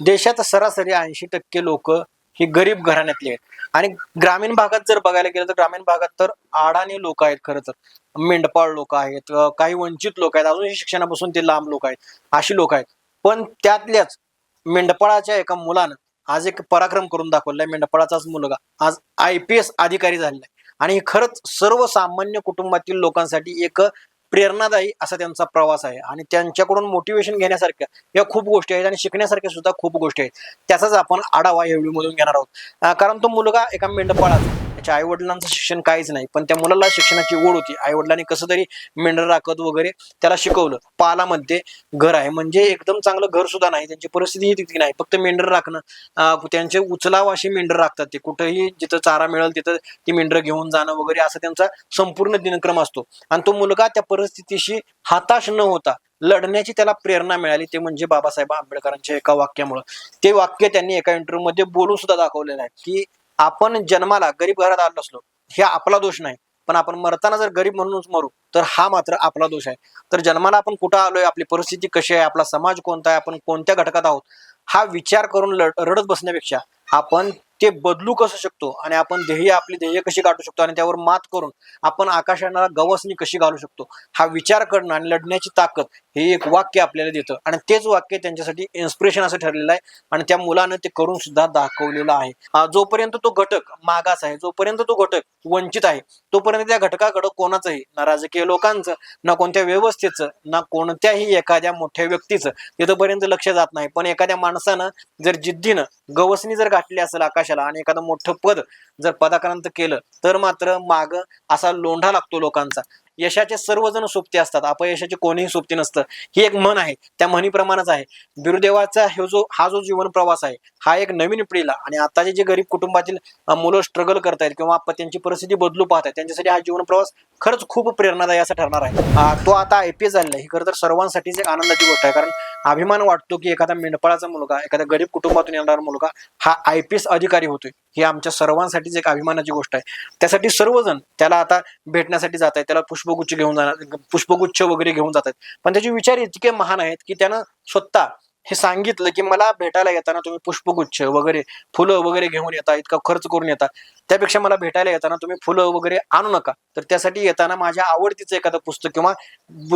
देशात सरासरी ऐंशी टक्के लोक ही गरीब घराण्यातली आहेत. आणि ग्रामीण भागात जर बघायला गेलं तर ग्रामीण भागात तर आडाणी लोक आहेत खरं तर. मेंढपाळ लोक आहेत काही वंचित लोक आहेत अजूनही शिक्षणापासून ते लांब लोक आहेत अशी लोक आहेत. पण त्यातल्याच मेंढपाळाच्या एका मुलानं आज एक पराक्रम करून दाखवलाय. मेंढपाळाचाच मुलगा आज आय पी एस अधिकारी झालेला आहे. आणि हे खरंच सर्वसामान्य कुटुंबातील लोकांसाठी एक प्रेरणादायी असा त्यांचा प्रवास आहे. आणि त्यांच्याकडून मोटिवेशन घेण्यासारख्या या खूप गोष्टी आहेत आणि शिकण्यासारख्या सुद्धा खूप गोष्टी आहेत. त्याचाच आपण आढावा या व्हिडिओमधून घेणार आहोत. कारण तो मुलगा एका मेंढपाळाचा म्हणजे त्याच्या आई वडिलांचं शिक्षण काहीच नाही पण त्या मुलाला शिक्षणाची ओढ होती. आई वडिलांनी कसं तरी मेंढर राखत वगैरे त्याला शिकवलं. पालामध्ये घर आहे. म्हणजे एकदम चांगलं घर सुद्धा नाही. त्यांची परिस्थिती तितकी नाही. फक्त मेंढर राखणं. त्यांचे उचलाव अशी मेंढर राखतात ते. कुठंही जिथं चारा मिळेल तिथं ती मेंढर घेऊन जाणं वगैरे असा त्यांचा संपूर्ण दिनक्रम असतो. आणि तो मुलगा त्या परिस्थितीशी हताश न होता लढण्याची त्याला प्रेरणा मिळाली. ते म्हणजे बाबासाहेब आंबेडकरांच्या एका वाक्यामुळं. ते वाक्य त्यांनी एका इंटरव्ह्यू मध्ये बोलून सुद्धा दाखवलेलं आहे की आपण जन्माला गरीब घरात आलो असलो हे आपला दोष नाही. पण आपण मरताना जर गरीब म्हणूनच मरू तर हा मात्र आपला दोष आहे. तर जन्माला आपण कुठं आलोय आपली परिस्थिती कशी आहे आपला समाज कोणता आहे आपण कोणत्या घटकात आहोत हा विचार करून रडत बसण्यापेक्षा आपण ते बदलू कसं शकतो? आणि आपण ध्येय आपली ध्येय कशी गाठू शकतो? आणि त्यावर मात करून आपण आकाशाला गवसणी कशी घालू शकतो? हा विचार करणं आणि लढण्याची ताकद हे एक वाक्य आपल्याला देतं. आणि तेच वाक्य त्यांच्यासाठी इन्स्पिरेशन असं ठरलेलं आहे. आणि त्या मुलानं ते करून सुद्धा दाखवलेलं आहे. जोपर्यंत तो घटक मागास आहे जोपर्यंत तो घटक वंचित आहे तोपर्यंत त्या घटकाकडं कोणाचंही ना राजकीय लोकांचं ना कोणत्या व्यवस्थेचं ना कोणत्याही एखाद्या मोठ्या व्यक्तीचं तिथपर्यंत लक्ष जात नाही. पण एखाद्या माणसानं जर जिद्दीनं गवसणी जर गाठली असेल आकाश कशाला आणि एखादं मोठं पद जर पदाक्रांत केलं तर मात्र माग असा लोंढा लागतो लोकांचा. यशाचे सर्वजण सोबती असतात. अपयशाचे कोणीही सोबती नसतं. ही एक म्हण आहे. त्या म्हणीप्रमाणेच आहे. बिरुदेवाचा हे जो हा जो जीवन प्रवास आहे हा एक नवीन पिढीला आणि आताचे जे गरीब कुटुंबातील मुलं स्ट्रगल करतायत किंवा त्यांची परिस्थिती बदलू पाहत आहेत त्यांच्यासाठी हा जीवन प्रवास खरंच खूप प्रेरणादायी असं ठरणार आहे. तो आता आय पी एस झालेला आहे. ही खरं तर सर्वांसाठीच एक आनंदाची गोष्ट आहे. कारण अभिमान वाटतो की एखादा मेंढपाळाचा मुलगा एखाद्या गरीब कुटुंबातून येणारा मुलगा हा आय पी एस अधिकारी होतोय. ही आमच्या सर्वांसाठीच एक अभिमानाची गोष्ट आहे. त्यासाठी सर्वजण त्याला आता भेटण्यासाठी जात आहेत. त्याला पुष्पगुच्छ घेऊन जाणार पुष्पगुच्छ वगैरे घेऊन जात आहेत. पण त्याचे विचार इतके महान आहेत की त्यानं स्वतः हे सांगितलं की मला भेटायला येताना तुम्ही पुष्पगुच्छ वगैरे फुलं वगैरे घेऊन येता इतका खर्च करून येता. त्यापेक्षा मला भेटायला येताना तुम्ही फुलं वगैरे आणू नका. तर त्यासाठी येताना माझ्या आवडतीचं एखादं पुस्तक किंवा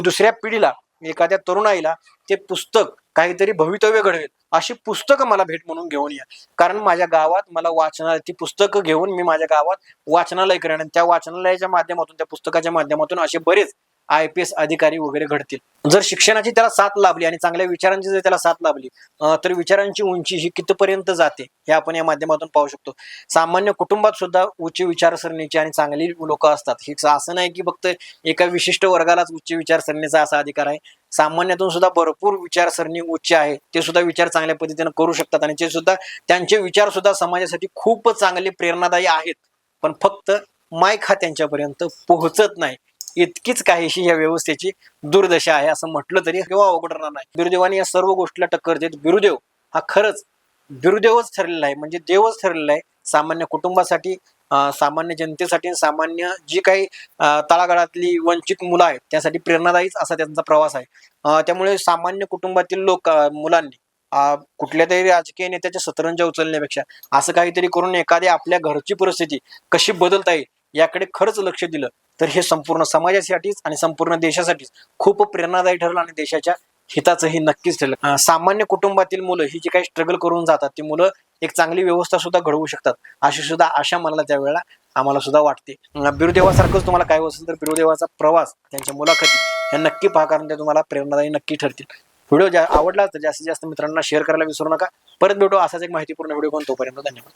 दुसऱ्या पिढीला एखाद्या तरुणाईला ते पुस्तक काहीतरी भवितव्य घडवेल अशी पुस्तकं मला भेट म्हणून घेऊन या. कारण माझ्या गावात मला वाचना ती पुस्तकं घेऊन मी माझ्या गावात वाचनालय करेन आणि त्या वाचनालयाच्या माध्यमातून त्या पुस्तकाच्या माध्यमातून असे बरेच आय पी एस अधिकारी वगैरे घडतील. जर शिक्षणाची त्याला साथ लाभली आणि चांगल्या विचारांची जर त्याला साथ लाभली तर विचारांची उंची ही कितपर्यंत जाते हे आपण या माध्यमातून पाहू शकतो. सामान्य कुटुंबात सुद्धा उच्च विचारसरणीची आणि चांगली लोक असतात. हे असं नाही की फक्त एका विशिष्ट वर्गालाच उच्च विचारसरणीचा असा अधिकार आहे. सामान्यातून सुद्धा भरपूर विचारसरणी उच्च आहे. ते सुद्धा विचार चांगल्या पद्धतीने करू शकतात आणि ते सुद्धा त्यांचे विचार सुद्धा समाजासाठी खूप चांगले प्रेरणादायी आहेत. पण फक्त माईक हा त्यांच्यापर्यंत पोहोचत नाही. इतकीच काहीशी या व्यवस्थेची दुर्दशा आहे असं म्हटलं तरी किंवा अवघडणार नाही. बिरुदेवाने या सर्व गोष्टीला टक्कर देत बिरुदेव हा खरंच बिरुदेवच ठरलेला आहे. म्हणजे देवच ठरलेला आहे. सामान्य कुटुंबासाठी सामान्य जनतेसाठी सामान्य जी काही तळागाळातली वंचित मुलं आहेत त्यासाठी प्रेरणादायीच असा त्यांचा प्रवास आहे. त्यामुळे सामान्य कुटुंबातील लोक मुलांनी कुठल्या तरी राजकीय नेत्याच्या सतरंजा उचलण्यापेक्षा असं काहीतरी करून एखाद्या आपल्या घरची परिस्थिती कशी बदलता येईल याकडे खरंच लक्ष दिलं. तर हे संपूर्ण समाजासाठीच आणि संपूर्ण देशासाठीच खूप प्रेरणादायी ठरलं आणि देशाच्या हिताचंही नक्कीच ठरलं. सामान्य कुटुंबातील मुलं ही जी काही स्ट्रगल करून जातात ती मुलं एक चांगली व्यवस्था सुद्धा घडवू शकतात. अशी सुद्धा आशा मला त्यावेळेला आम्हाला सुद्धा वाटते. बिरुदेवासारखंच तुम्हाला काय असेल तर बिरुदेवाचा प्रवास त्यांच्या मुलाखती हे नक्की पहा कारण ते तुम्हाला प्रेरणादायी नक्की ठरतील. व्हिडिओ ज्या आवडला तर जास्तीत जास्त मित्रांना शेअर करायला विसरू नका. परत भेटू असाच एक माहितीपूर्ण व्हिडिओ कोण तोपर्यंत धन्यवाद.